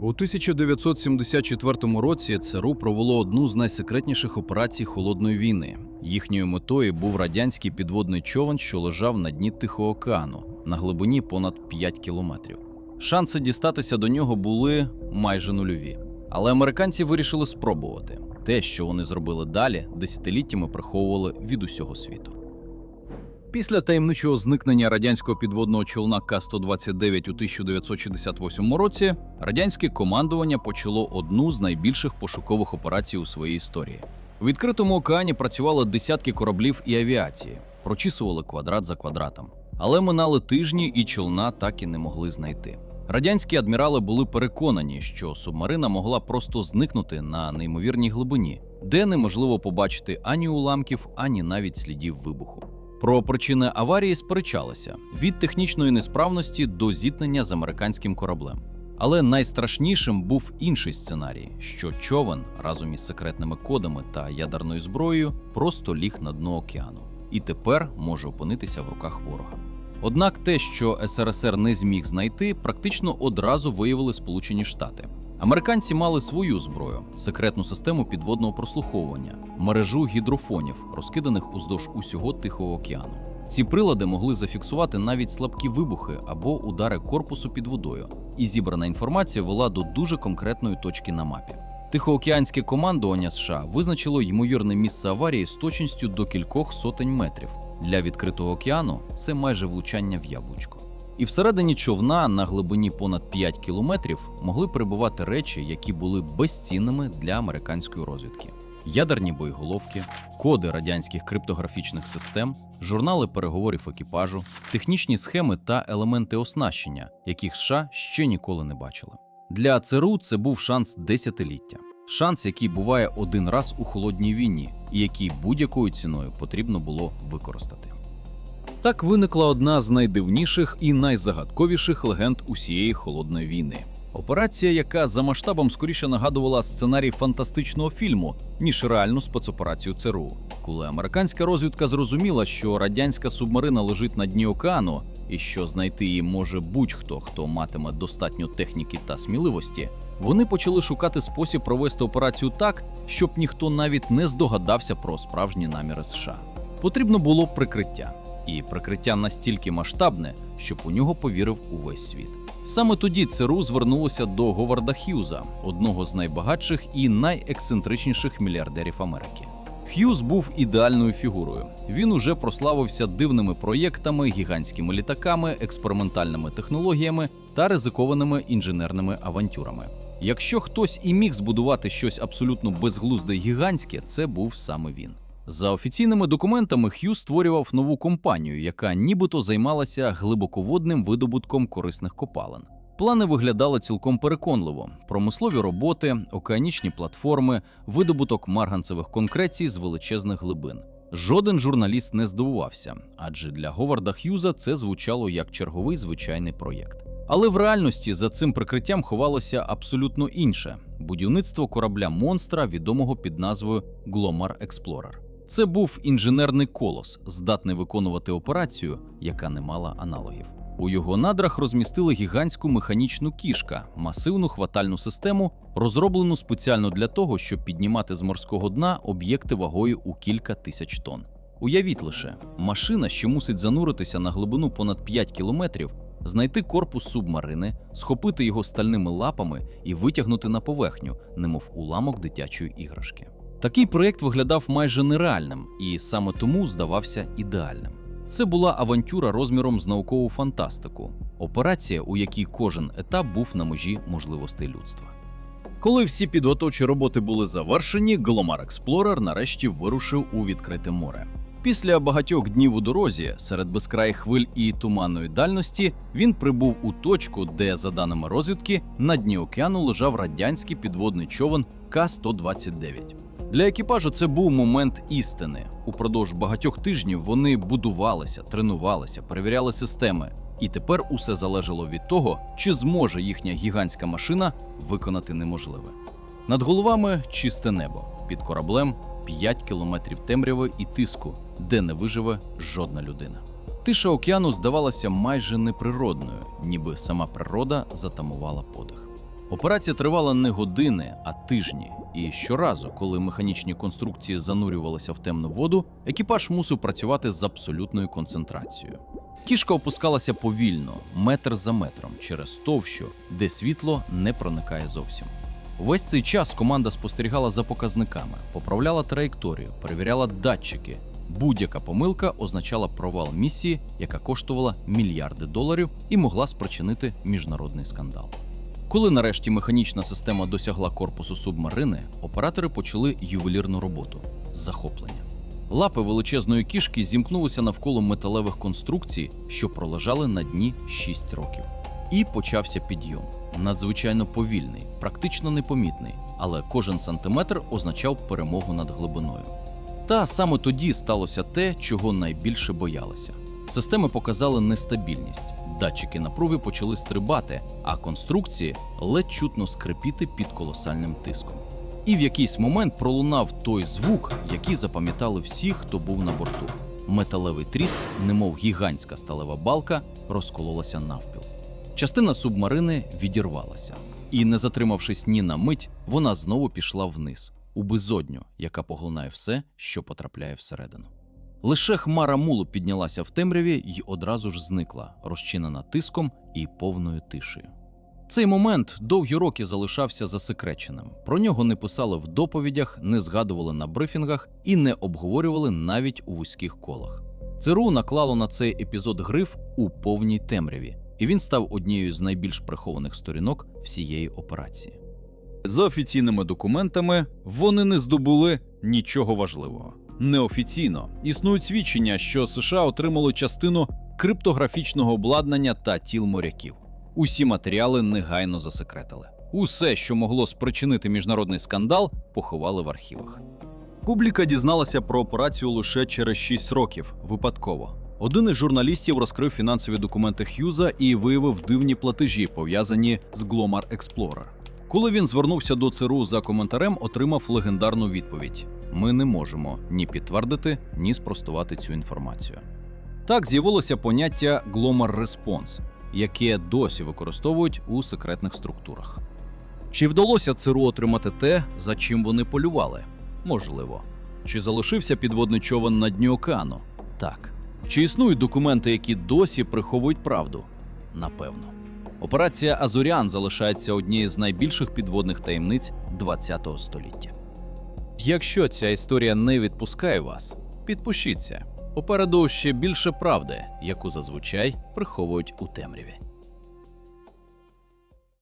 У 1974 році ЦРУ провело одну з найсекретніших операцій холодної війни. Їхньою метою був радянський підводний човен, що лежав на дні Тихого океану на глибині понад 5 кілометрів. Шанси дістатися до нього були майже нульові. Але американці вирішили спробувати. Те, що вони зробили далі, десятиліттями приховували від усього світу. Після таємничого зникнення радянського підводного човна К-129 у 1968 році радянське командування почало одну з найбільших пошукових операцій у своїй історії. У відкритому океані працювали десятки кораблів і авіації, прочісували квадрат за квадратом. Але минали тижні, і човна так і не могли знайти. Радянські адмірали були переконані, що субмарина могла просто зникнути на неймовірній глибині, де неможливо побачити ані уламків, ані навіть слідів вибуху. Про причини аварії сперечалися від технічної несправності до зіткнення з американським кораблем. Але найстрашнішим був інший сценарій, що човен разом із секретними кодами та ядерною зброєю просто ліг на дно океану і тепер може опинитися в руках ворога. Однак те, що СРСР не зміг знайти, практично одразу виявили Сполучені Штати. Американці мали свою зброю, секретну систему підводного прослуховування, мережу гідрофонів, розкиданих уздовж усього Тихого океану. Ці прилади могли зафіксувати навіть слабкі вибухи або удари корпусу під водою, і зібрана інформація вела до дуже конкретної точки на мапі. Тихоокеанське командування США визначило ймовірне місце аварії з точністю до кількох сотень метрів. Для відкритого океану це майже влучання в яблучко. І всередині човна на глибині понад 5 кілометрів могли перебувати речі, які були безцінними для американської розвідки: ядерні боєголовки, коди радянських криптографічних систем, журнали переговорів екіпажу, технічні схеми та елементи оснащення, яких США ще ніколи не бачили. Для ЦРУ це був шанс десятиліття, шанс, який буває один раз у холодній війні, і який будь-якою ціною потрібно було використати. Так виникла одна з найдивніших і найзагадковіших легенд усієї холодної війни. Операція, яка за масштабом скоріше нагадувала сценарій фантастичного фільму, ніж реальну спецоперацію ЦРУ. Коли американська розвідка зрозуміла, що радянська субмарина лежить на дні океану, і що знайти її може будь-хто, хто матиме достатньо техніки та сміливості, вони почали шукати спосіб провести операцію так, щоб ніхто навіть не здогадався про справжні наміри США. Потрібно було прикриття і прикриття настільки масштабне, щоб у нього повірив увесь світ. Саме тоді ЦРУ звернулося до Говарда Х'юза, одного з найбагатших і найексцентричніших мільярдерів Америки. Х'юз був ідеальною фігурою. Він уже прославився дивними проєктами, гігантськими літаками, експериментальними технологіями та ризикованими інженерними авантюрами. Якщо хтось і міг збудувати щось абсолютно безглузде й гігантське, це був саме він. За офіційними документами Х'ю створював нову компанію, яка нібито займалася глибоководним видобутком корисних копалин. Плани виглядали цілком переконливо: промислові роботи, океанічні платформи, видобуток марганцевих конкрецій з величезних глибин. Жоден журналіст не здивувався, адже для Говарда Х'юза це звучало як черговий звичайний проєкт. Але в реальності за цим прикриттям ховалося абсолютно інше будівництво корабля монстра, відомого під назвою Glomar Explorer. Це був інженерний колос, здатний виконувати операцію, яка не мала аналогів. У його надрах розмістили гігантську механічну кішка, масивну хватальну систему, розроблену спеціально для того, щоб піднімати з морського дна об'єкти вагою у кілька тисяч тонн. Уявіть лише, машина, що мусить зануритися на глибину понад 5 кілометрів, знайти корпус субмарини, схопити його стальними лапами і витягнути на поверхню, немов уламок дитячої іграшки. Такий проєкт виглядав майже нереальним і саме тому здавався ідеальним. Це була авантюра розміром з наукову фантастику, операція, у якій кожен етап був на межі можливостей людства. Коли всі підготовчі роботи були завершені, Glomar Explorer нарешті вирушив у відкрите море. Після багатьох днів у дорозі, серед безкраїх хвиль і туманної дальності, він прибув у точку, де, за даними розвідки, на дні океану лежав радянський підводний човен К-129. Для екіпажу це був момент істини. Упродовж багатьох тижнів вони будувалися, тренувалися, перевіряли системи, і тепер усе залежало від того, чи зможе їхня гігантська машина виконати неможливе. Над головами чисте небо, під кораблем 5 кілометрів темряви і тиску, де не виживе жодна людина. Тиша океану здавалася майже неприродною, ніби сама природа затамувала подих. Операція тривала не години, а тижні. І щоразу, коли механічні конструкції занурювалися в темну воду, екіпаж мусив працювати з абсолютною концентрацією. Кішка опускалася повільно, метр за метром, через товщу, де світло не проникає зовсім. Весь цей час команда спостерігала за показниками, поправляла траєкторію, перевіряла датчики. Будь-яка помилка означала провал місії, яка коштувала мільярди доларів і могла спричинити міжнародний скандал. Коли нарешті механічна система досягла корпусу субмарини, оператори почали ювелірну роботу з захоплення. Лапи величезної кішки зімкнулися навколо металевих конструкцій, що пролежали на дні 6 років. І почався підйом. Надзвичайно повільний, практично непомітний, але кожен сантиметр означав перемогу над глибиною. Та саме тоді сталося те, чого найбільше боялися. Системи показали нестабільність, датчики напруги почали стрибати, а конструкції ледь чутно скрипіти під колосальним тиском. І в якийсь момент пролунав той звук, який запам'ятали всі, хто був на борту. Металевий тріск, немов гігантська сталева балка, розкололася навпіл. Частина субмарини відірвалася, і, не затримавшись ні на мить, вона знову пішла вниз, у безодню, яка поглинає все, що потрапляє всередину. Лише хмара мулу піднялася в темряві й одразу ж зникла, розчинена тиском і повною тишею. Цей момент довгі роки залишався засекреченим. Про нього не писали в доповідях, не згадували на брифінгах і не обговорювали навіть у вузьких колах. ЦРУ наклало на цей епізод гриф у повній темряві, і він став однією з найбільш прихованих сторінок всієї операції. За офіційними документами вони не здобули нічого важливого. Неофіційно існують свідчення, що США отримали частину криптографічного обладнання та тіл моряків. Усі матеріали негайно засекретили. Усе, що могло спричинити міжнародний скандал, поховали в архівах. Публіка дізналася про операцію лише через 6 років, випадково. Один із журналістів розкрив фінансові документи Х'юза і виявив дивні платежі, пов'язані з Glomar Explorer. Коли він звернувся до ЦРУ за коментарем, отримав легендарну відповідь: ми не можемо ні підтвердити, ні спростувати цю інформацію. Так з'явилося поняття Glomar Response, яке досі використовують у секретних структурах. Чи вдалося ЦРУ отримати те, за чим вони полювали? Можливо. Чи залишився підводний човен на дні океану? Так. Чи існують документи, які досі приховують правду? Напевно. Операція Азуріан залишається однією з найбільших підводних таємниць ХХ століття. Якщо ця історія не відпускає вас, підпишіться. Попереду ще більше правди, яку зазвичай приховують у темряві.